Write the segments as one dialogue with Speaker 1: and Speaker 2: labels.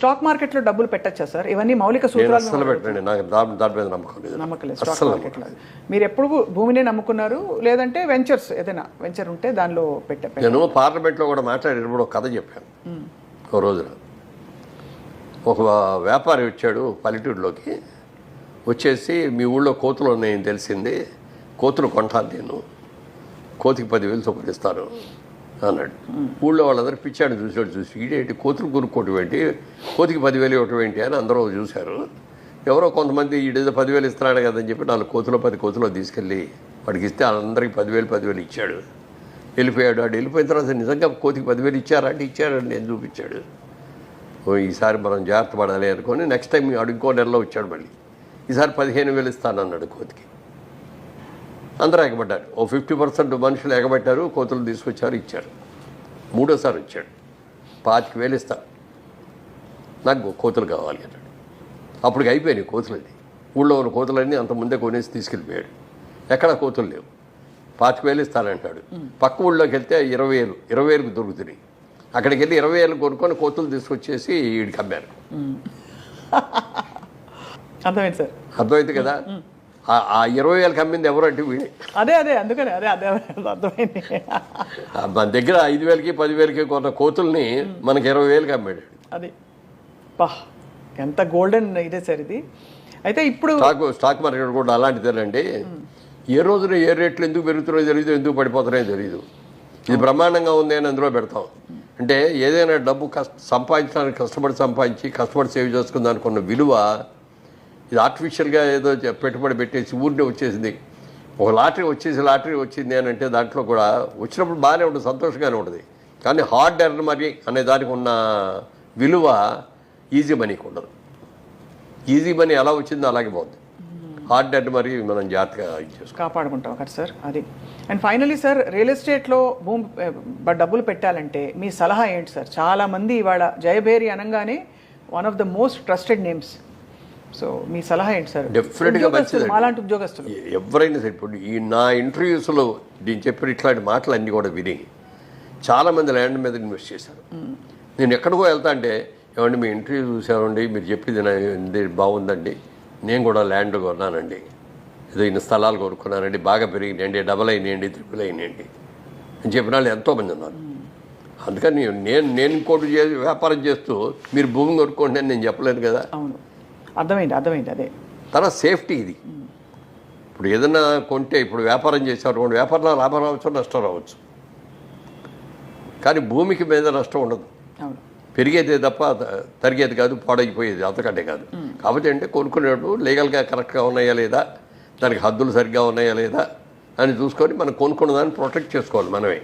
Speaker 1: Stock మార్కెట్లో డబ్బులు పెట్టచ్చా సార్? ఇవన్నీ మౌలిక సూత్రాలు
Speaker 2: పెట్టండి నాకు దాని దాని మీద నమ్మకం లేదు.
Speaker 1: నమ్మకం లేదు. స్టాక్
Speaker 2: అస్సలు
Speaker 1: మార్కెట్లో మీరు ఎప్పుడు భూమిని నమ్ముకున్నారు? లేదంటే వెంచర్స్ ఏదైనా వెంచర్ ఉంటే దానిలో పెట్టే
Speaker 2: నేను పార్లమెంట్లో కూడా మాట్లాడేటప్పుడు ఒక కథ చెప్పాను. ఓ రోజున ఒక వ్యాపారి వచ్చాడు పల్లెటూరులోకి. వచ్చేసి మీ ఊళ్ళో కోతులు ఉన్నాయని తెలిసింది. కోతులు కొంటాను నేను. కోతికి పదివేలు ఇస్తాను అన్నాడు. ఊళ్ళో వాళ్ళందరూ పిచ్చాడు చూసాడు చూసి ఇడేంటి కోతులు కొనుక్కోవటం ఏంటి? కోతికి పదివేలు ఇవ్వటం ఏంటి? అని అందరూ చూశారు. ఎవరో కొంతమంది ఈడేదో పదివేలు ఇస్తున్నాడు కదని చెప్పి నాలుగు కోతులు పది కోతులు తీసుకెళ్ళి వాడికి ఇస్తే అందరికి పదివేలు పదివేలు ఇచ్చాడు. వెళ్ళిపోయాడు. వాడు వెళ్ళిపోయిన తర్వాత నిజంగా కోతికి పదివేలు ఇచ్చారా? అంటే ఇచ్చాడని నేను చూపించాడు. ఓ ఈసారి మనం జాగ్రత్త పడాలి అనుకొని నెక్స్ట్ టైం వాడు ఇంకో నెలలో వచ్చాడు మళ్ళీ. ఈసారి పదిహేను వేలు ఇస్తానన్నాడు కోతికి. అందరూ ఎగబడ్డారు. ఓ ఫిఫ్టీ పర్సెంట్ మనుషులు ఎగబట్టారు కోతులు తీసుకొచ్చారు ఇచ్చారు. మూడోసారి వచ్చాడు. పాతికి వేలు ఇస్తా. నాకు కోతులు కావాలి అన్నాడు. అప్పటికి అయిపోయినాయి కోతులన్నీ. ఊళ్ళో ఉన్న కోతులన్నీ అంత ముందే కొనేసి తీసుకెళ్ళిపోయాడు. ఎక్కడ కోతులు లేవు. పాతిక వేలు ఇస్తానంటాడు. పక్క ఊళ్ళోకి వెళ్తే ఇరవై వేలు ఇరవై వేలకు దొరుకుతున్నాయి. అక్కడికి వెళ్ళి ఇరవై వేలు కొనుక్కొని కోతులు తీసుకొచ్చేసి వీడికి అమ్మారు.
Speaker 1: అర్థమైంది సార్.
Speaker 2: అర్థమైంది కదా? ఆ- ఇరవై వేలకు అమ్మింది ఎవరు అంటే వీడే.
Speaker 1: అదే అదే అందుకనే అదే అదే అర్థమైంది.
Speaker 2: మన దగ్గర ఐదు వేలకి పదివేలకి కొన్న కోతుల్ని మనకి ఇరవై వేలకి అమ్మాడు
Speaker 1: అది. పా ఎంత గోల్డెన్ ఇదే సార్ ఇది. అయితే ఇప్పుడు
Speaker 2: స్టాక్ స్టాక్ మార్కెట్ కూడా అలాంటిదేనండి ఏ రోజున ఏ రేట్లు ఎందుకు పెరుగుతున్నాయో తెలియదు ఎందుకు పడిపోతున్నాయో తెలియదు ఇది బ్రహ్మాండంగా ఉంది అని అందులో పెడతాం. అంటే ఏదైనా డబ్బు కష్ట సంపాదించడానికి కష్టపడి సంపాదించి కష్టపడి సేవ్ చేసుకున్న దానికి ఉన్న విలువ ఇది ఆర్టిఫిషియల్గా ఏదో పెట్టుబడి పెట్టేసి ఊరినే వచ్చేసింది. ఒక లాటరీ వచ్చేసి లాటరీ వచ్చింది అని అంటే దాంట్లో కూడా వచ్చినప్పుడు బాగానే ఉంటుంది సంతోషంగానే ఉంటుంది. కానీ హార్డ్ ఎర్న్ మరి అనే దానికి ఉన్న విలువ ఈజీ మనీకి ఉండదు. ఈజీ మనీ ఎలా వచ్చిందో అలాగే పోతుంది హార్డ్ ఎర్న్ మరి మనం జాగ్రత్తగా
Speaker 1: కాపాడుకుంటాం కదా సార్ అది. అండ్ ఫైనలీ సార్ రియల్ ఎస్టేట్లో భూమి డబ్బులు పెట్టాలంటే మీ సలహా ఏంటి సార్? చాలా మంది ఇవాళ జయభేరి అనగానే one of the most trusted names. So మీ సలహా ఏంటి సార్?
Speaker 2: Definitely గా
Speaker 1: ఉద్యోగస్తులు,
Speaker 2: మంచిదండి.
Speaker 1: మాలాంటి ఉద్యోగస్తులు.
Speaker 2: ఎవరైనా సరే ఇప్పుడు ఈ నా ఇంటర్వ్యూస్లో నేను చెప్పిన ఇట్లాంటి మాటలు అన్నీ కూడా విని చాలామంది ల్యాండ్ మీద ఇన్వెస్ట్ చేశారు. నేను ఎక్కడికో వెళ్తా అంటే ఏమండి మీ ఇంటర్వ్యూ చూసామండి మీరు చెప్పింది బాగుందండి నేను కూడా ల్యాండ్ కొన్నానండి. ఏదో ఇన్ని స్థలాలు కొనుక్కున్నానండి బాగా పెరిగినాయండి డబల్ అయినాయండి త్రిపుల్ అయినాయండి. అని చెప్పిన వాళ్ళు ఎంతోమంది ఉన్నారు. అందుకని నేను నేను ఇంకోటి చేసి వ్యాపారం చేస్తూ మీరు భూమి కొనుక్కోండి అని నేను చెప్పలేను కదా.
Speaker 1: అవును. అర్థమైంది అర్థమైంది అదే.
Speaker 2: తర్వాత సేఫ్టీ ఇది. ఇప్పుడు ఏదైనా కొంటే ఇప్పుడు వ్యాపారం చేశారు వ్యాపారంలో లాభం రావచ్చు నష్టం రావచ్చు. కానీ భూమికి మీద నష్టం ఉండదు. పెరిగేదే తప్ప తరిగేది కాదు పాడైపోయేది అంతకంటే కాదు. కాబట్టి అంటే కొనుక్కునేటప్పుడు లీగల్గా కరెక్ట్గా ఉన్నాయా లేదా దానికి హద్దులు సరిగ్గా ఉన్నాయా లేదా అని చూసుకొని మనం కొనుక్కున్న దాన్ని ప్రొటెక్ట్ చేసుకోవాలి మనమే.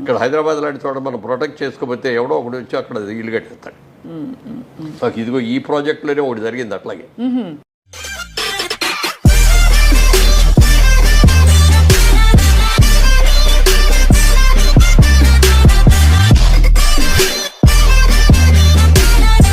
Speaker 2: ఇక్కడ హైదరాబాద్ లాంటి చోట మనం ప్రొటెక్ట్ చేసుకోకపోతే ఎవడో ఒకటి వచ్చి అక్కడ ఇల్లు కట్టేస్తాడు. నాకు ఇదిగో ఈ ప్రాజెక్ట్లోనే ఒకటి జరిగింది అట్లాగే.